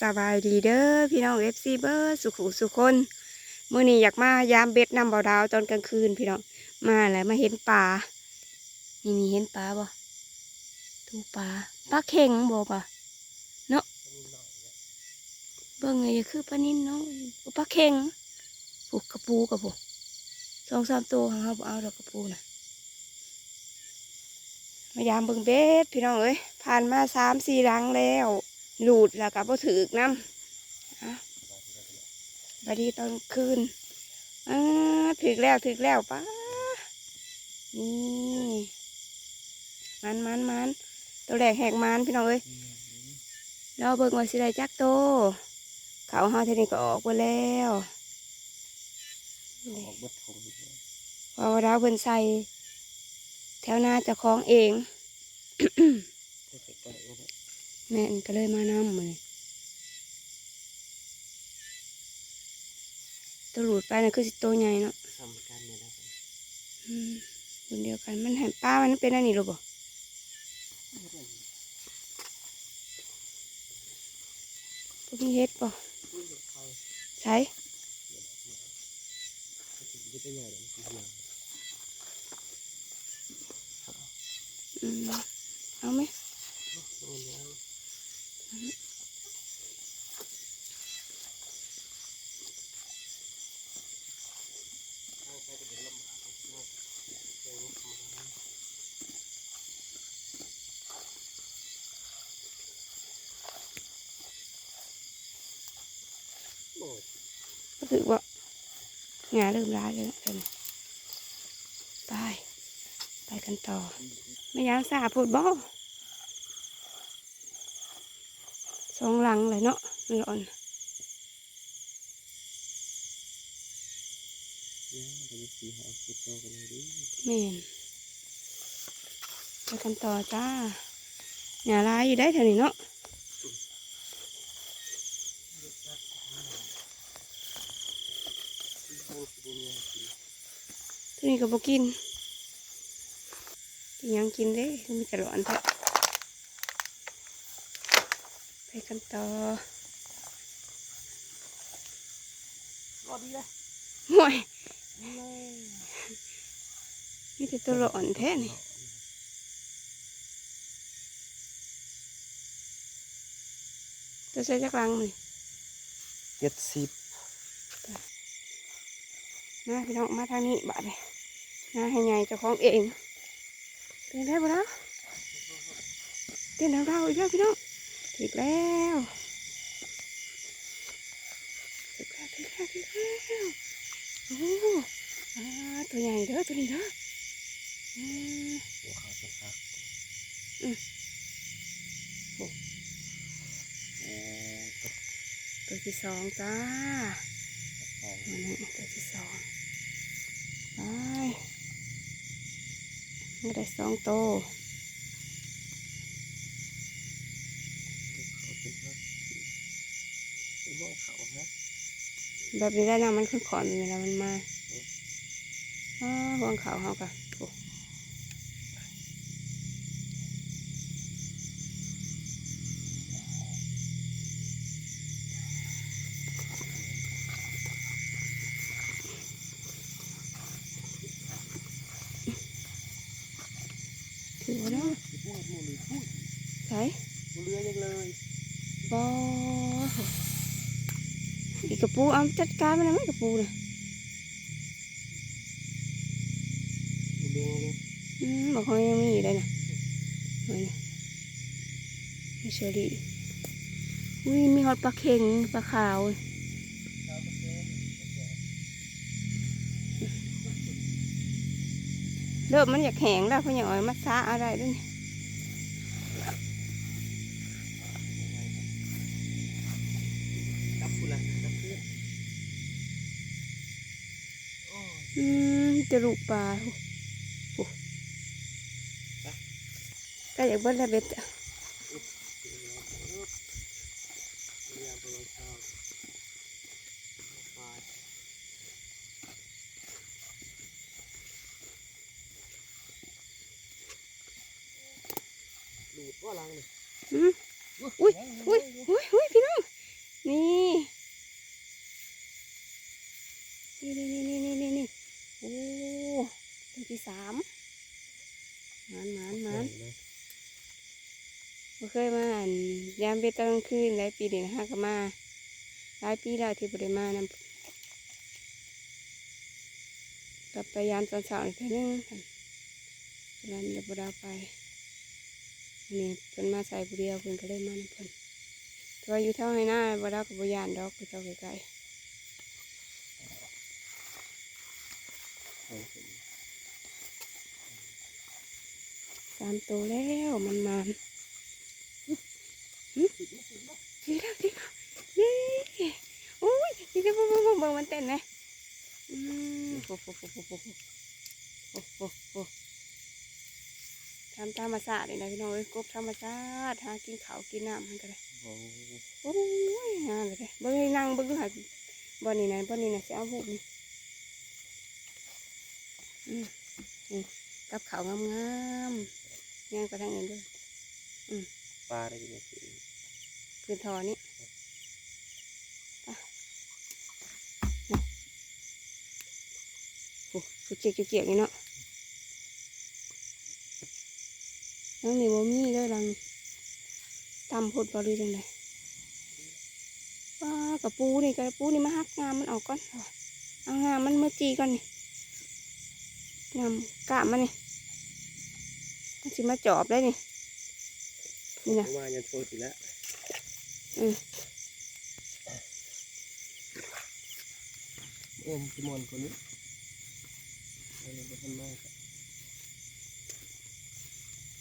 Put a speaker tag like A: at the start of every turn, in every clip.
A: สบายดีเด้อพี่น้องเอฟซีเบอร์สุขุสุคนมื่อนี้อยากมายามเบ็ดนำเบาดาวตอนกลางคืนพี่น้องมาแล้วมาเห็นปลานี่นี่เห็นปลาบ่ทูปลาปลาเข่งบ่ปะเนาะเบิ่งไงจะคือปลานิ่นเนาะโอ้ปลาเข่งผูกกระปูกับผูสองสามตัวของเราเอาดอกกระปูนะมายามเบิ่งเบ็ดพี่น้องเอ้ยผ่านมาสามสี่รังแล้ว หลุดแล้วก็บ่ถือกน้ำอะบดีตอนคืนอถึกแล้วถึกแล้วป้านี่มันมันมันตัวแรกแหกมันพี่น้องเอ้ยเราเบิ่งว่าสิได้จักโตเขาเฮาเทนี้ก็ออกไปแล้วนี่
B: อเราะ
A: ว่าเราเพิ่นใส่แถวหน้าจะคล้องเอง แม่นก็เลยมานำมือตัวหลุดไปนะคือสิตัวใหญ่เนาะ
B: ทำกันเนี่ยนะครับ
A: อืมรุ่นเดียวกันมันหันป้ามันเป็นอันนี้หรือเปล่าพวกนี้เฮ็ดป่ะใช่
B: จะได้ใหญ่เลยคือเดียว
A: อืมเอาไหม
B: โอ้
A: ก็ถือว่างาเริ่มร้ายเลยนะท่านไป ไปกันต่อ ไม่ยางสาพูดบ่ส องหลังเลยเนาะมันร้อน
B: เมนเลยดิ
A: แม่ไปกันต่อจ้าหงาร้ายอยู่ได้เท่านี้เนาะ
B: ที่นี่ยสี
A: ตัวนี้ก็บ่กินกินยังกินเด้มีแต่ร้อนแท้ ไปกันต่อ
B: รอดีเลย
A: ห่วยมีแต่ตัวร้อนแท้นี่ตัวใช้จักรังนี่
B: เจ็ดสิบ
A: มาพี่น้องมาทางนี้บาดเลยนาให้ใหญ่เจ้าของเองเต้นได้ปะนะเต้นเราๆอีกแล้วพี่น้อง ถึกแล้วถึกแล้วถึกแล้วถึกแล้วโอ้อาตัวใหญ่เด้อตัวนี้เด้ออืม
B: หัวขาวจะพัก
A: อืม
B: โอ้ตั
A: วที่สองจ้า
B: ของ
A: มานี่ตัวที่สองไปนี่ได้สองโต แบบนี้ได้นะมันขึ้นขอนเวลามันมาอ้าวห่วงเขาเขากะโอ้ถือว่าเนาะ
B: พูดมูเลยพูด
A: ใส่
B: มูเรือยังเลย
A: บออี กกระปูเอาจัดการมันเลยไหมกระปูน่ะ
B: มูเรือเลย
A: อืมบอกเขายังมีอยู่เลยนะเฮ้ยนะมีเชอรี่อุ้ยมีฮอตปลาเค็งปลาขาวเริ่มมันอยากแข็งแล้วเพราะอย่างไรมาซาอะไรด้วย
B: อ้ย
A: อืมจะลูกปลาโอ้โหก็อยากเบิ้ลแล้วเบ็ดอะ
B: เรือโบราณชาวไปหลุดว่าลังเลย
A: อืมอุ้ยอุ้ยอุ้ยอุ้ยพี่น้อง นี่นี่นี่นี่นี่นี่นี่โอ้ตัวที่สามหมานหมานหมาน
B: เลย
A: บ่เคยมาอันยามเบ็ดตอนกลางคืนหลายปีเดี๋ยวนะฮะก็มาหลายปีแล้วที่บ่ได้มานำกลับไปยามตอนเช้าอีกเทีนึงคั่นเดี๋ยวบ่ได้เอาไปนี่เพิ่นมาใส่ผู้เดียวเพิ่นก็เลยมานำเพิ่นแต่ว่าอยู่เท่าให้หน้าบ่ได้ก็บ่ย่านดอกคือเท่าไกล
B: สร็จ
A: ๆสามตัวแล้วมันมัน ดีแล้วดีแล้วนี่โอ้ยดีแล้วบ่บ่บ่เบิ่งมันเต้นไหมอืมโอ้โหโอ้โหโอ้โหโอ้โหโอ้โหทำธรรมชาตินี่นะพี่น้องเอ้ยกบธรรมชาติหากินข้าวกินน้ำมันก็ได้
B: โอ้
A: โอ้ยงามเลยเด้เบิ่งให้นั่งเบิ่งดูหาบ่อนี่นะบ่อนี่นะสิเอาหูนี่อืมนี่กับเขางามๆย่างไปทางอื่นด้วย
B: ปลาได้ยังไง สิ
A: พื้นทอนี่โอ้คือเจียกเจียกนี่เนาะน้องนี่บ่มีเลยลังตำพดบหริจังไดว้ากระปูนี่กระปูนี่มาหักงามมันออกก่อนเอางามมันเมาจีก่อนนี่งามกะมันนี่มันสิมาจอบได้นี่นี่นะ
B: ว่ายังโทษอีกแล้ว เอ็มจิมอนคนนี้เอาเลยไปทำมาก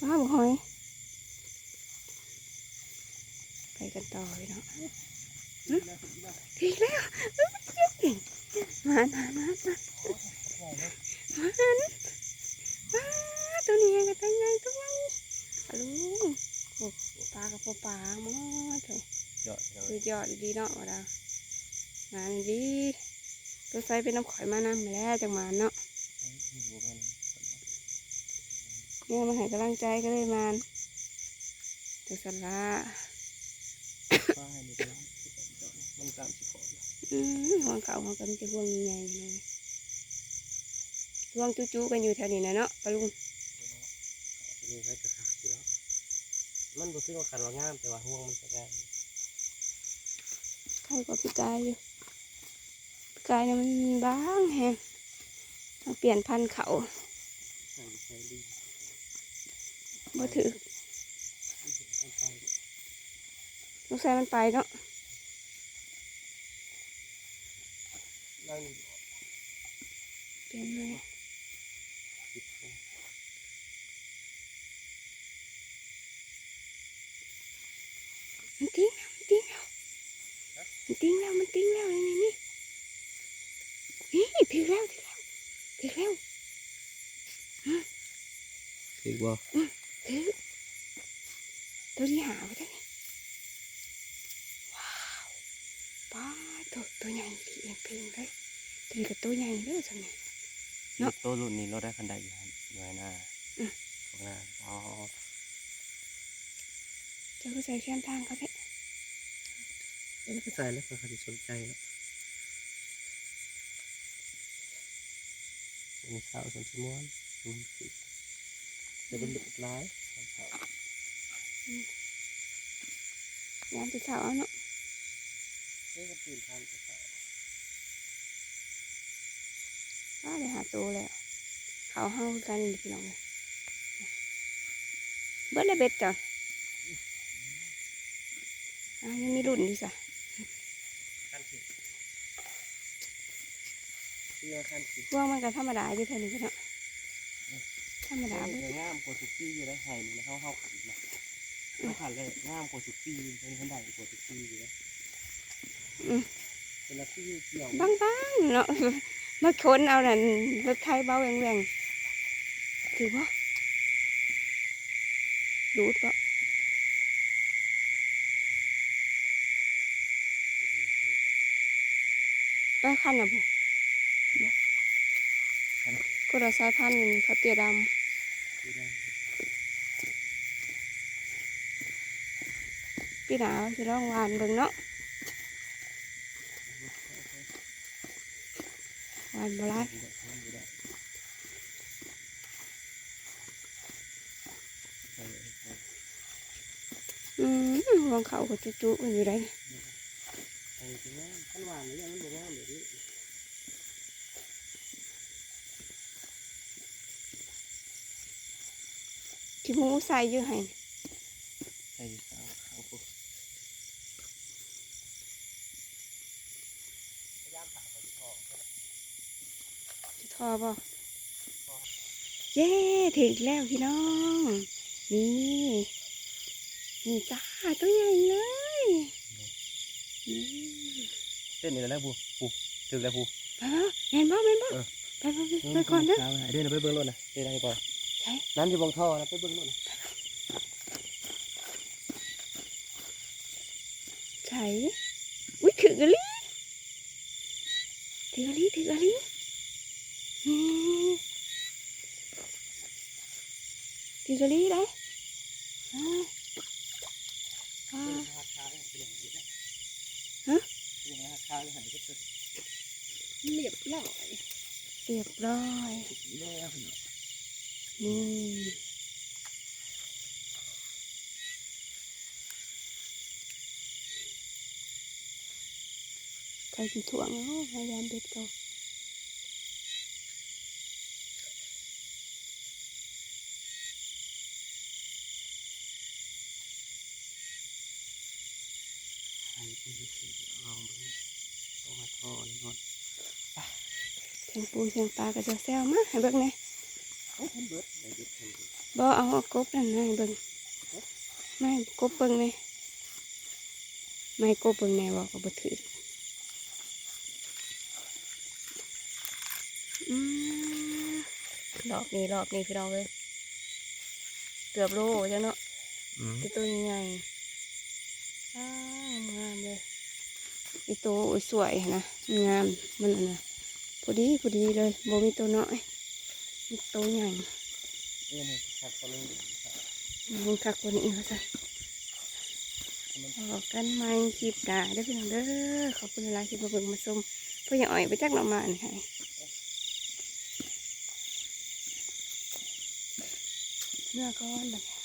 A: ป้าบอกหอยไปกันต่อเลยเนาะทีกแล้วมามามามามามาตัวนี้ก็ตัวใหญ่ตัวใหญ่อะลุงโอ้ปลากับพ่อปลาหมดเถอะ
B: ยอดเล
A: คือยอดดีๆเนาะว่าดางานดีตัวไซเป็นน้ำข่อยมานำมาแล้วจังหมาเนาะเนี่ยมาให้กำลังใจก็เลยมานตัวสละ
B: ป้าให้นี่ก็ได้มันตามสิขอ
A: อืมห่วงเขาห่วงกันจะห่วงใหญ่ๆเลยห่วงจู้ๆกันอยู่แถวนี้นะเนาะปะลุง
B: นี่ไว้กระคักอยู่แล้วมันรู้สึกว่าขันว่างามแต่ว่าห่วงมันจะงาม
A: ใครก็พี่กายอยู่พี่กายเนี่ยมันบางแฮงต้องเปลี่ยนพันธุ์เขา
B: ใส่ใส่ดี
A: บ่ถือลูกชายมันไปเนาะ
B: นั่ง
A: เปลี่ยนเลย
B: คิด
A: มันติ้งแล้วมัน ติ้งแล้วนี่นี่นี่นี่ถึงแล้วถึงแล้วถึงแล้ว
B: ถือว่า
A: ถือตัวที่หาไปได้ว้าวป้าตัวตัวใหญ่ที่เองเพลงเลยตัวนี้ก็ตัวใหญ่เด้อสันนี่เนาะ
B: ตัวรุ่นนี้เราได้คันใดอยู่ครับอยู่หน้า
A: อืม
B: ข้างหน้าอ๋อ
A: จ้าก็ใส่แค่นทางเขาแท้
B: ไม่ได้ใส่แล้วเพื่อใครสนใจแล้วมีสาวสนสมวนอืมสิจะเป็นดุร้ายสาว
A: ยามจะเช้าเอาเนาะ
B: นี่ก็ตื่นทานกับสาว
A: ป้าเลยหาตัวแล้ว เขาเฮาคือกันนี่พี่น้องเลยเบิดเลยเบ็ดจ้ะอ่ายังมีรุ่นอยู่จ้ะ
B: ขั้นสิ เพื่อขั้นสิ
A: พวกมันก็ธรรมดาอยู่เท่านี้ก็เนาะธรรมดา
B: ดา
A: เบิด
B: เงามกว่าทุกปีอยู่แล้วไห้นี่เขาเขาขันนะเขาขันเลยงามกว่าทุกปีเป็นคนใดกว่าทุกปีอยู่แล้ว
A: อืม
B: เป็นละปีเกี่ยว
A: บางๆเนาะมาชนเอานั่นรถไทยเบาแหว่งๆถือว่ารูดปะได้คันอะบุ ก็ละสายพันธุ์เขาเตี๋ยดำพี่หนาวจะร้องหวานเบิ่งเนาะหวานบ่
B: ไร
A: อืมวางเขาก็จุ๊ๆอยู่ได้
B: ไอ้ที่นั่นขันหวานนี่ยังมันบ บนี้
A: ที่หมูใส่อยู่ให้
B: ใส่ขาวขาวปุ๊บพยายามถามเขาที่ทอง
A: จะทอบ่เย้ถึงแล้วพี่น้อง นี่นี่จ้าตัวใหญ่เลยอืม
B: เต้นนี่แล้วบูบูถึงแล้วบู
A: ไปบ่แม่นบ่แม่นบ่
B: เออ
A: ไปบ่ไปไปก่อนเด้อ
B: เดินไปเบิ้งรถนะเดินไปก่อน
A: ใช่
B: นั้นอยู่บงท่อนะไปเบิ้งรถนะ
A: ใช่อุ้ยถือกะลิถือกะลิถือกะลินี่ถือกะลิได้อ่าอ่า
B: ราคาเนี่ยเป็นอย่างนี้นะ
A: ฮะ
B: เป็นราคาเลยหันก็จะ
A: เรียบร้อยเรียบร้อย
B: แล้วเนาะ
A: นี่ใส่ถุงถ่วงโอ้พยายามเบ็ดก่อน
B: ใส่ไปสิลองเบิ้งต้องมาท่อนี่ก่อน
A: เชียงปูเชียงปลาก็จะแซวมาให้เบิ่งแหน่
B: โอ้ทันเบิดไอ้เด็กทันเบิด
A: บ่เอาเอากบนั่นนะให้เบิ่งไม่ให้กบเบิ่งแหน่ไม่ให้กบเบิ่งแหน่บอกก็บ่ถืออืมรอบนี้รอบนี้พี่น้องเลยเกือบโลจังเนาะ
B: อืม
A: อีตัวใหญ่ๆอ้าวงามเลยอีตัวสวยๆนะงามมันน่ะนะพอดีพอดีเลยบ่มีตัวน้อยมี ตัวใหญ่
B: เอ็นขัดตะลึงครับ
A: มึงคักกว่านี้เขาซะ
B: มัน
A: พอกันไหมคลิปด่าได้อพี่น้องเด้อขอบคุณหลายๆที่มาเบิ่งมาชมเพื่ออย่าอ่อยไปจักหน่อมานี่ให้เมื่อก่อนบัดนี้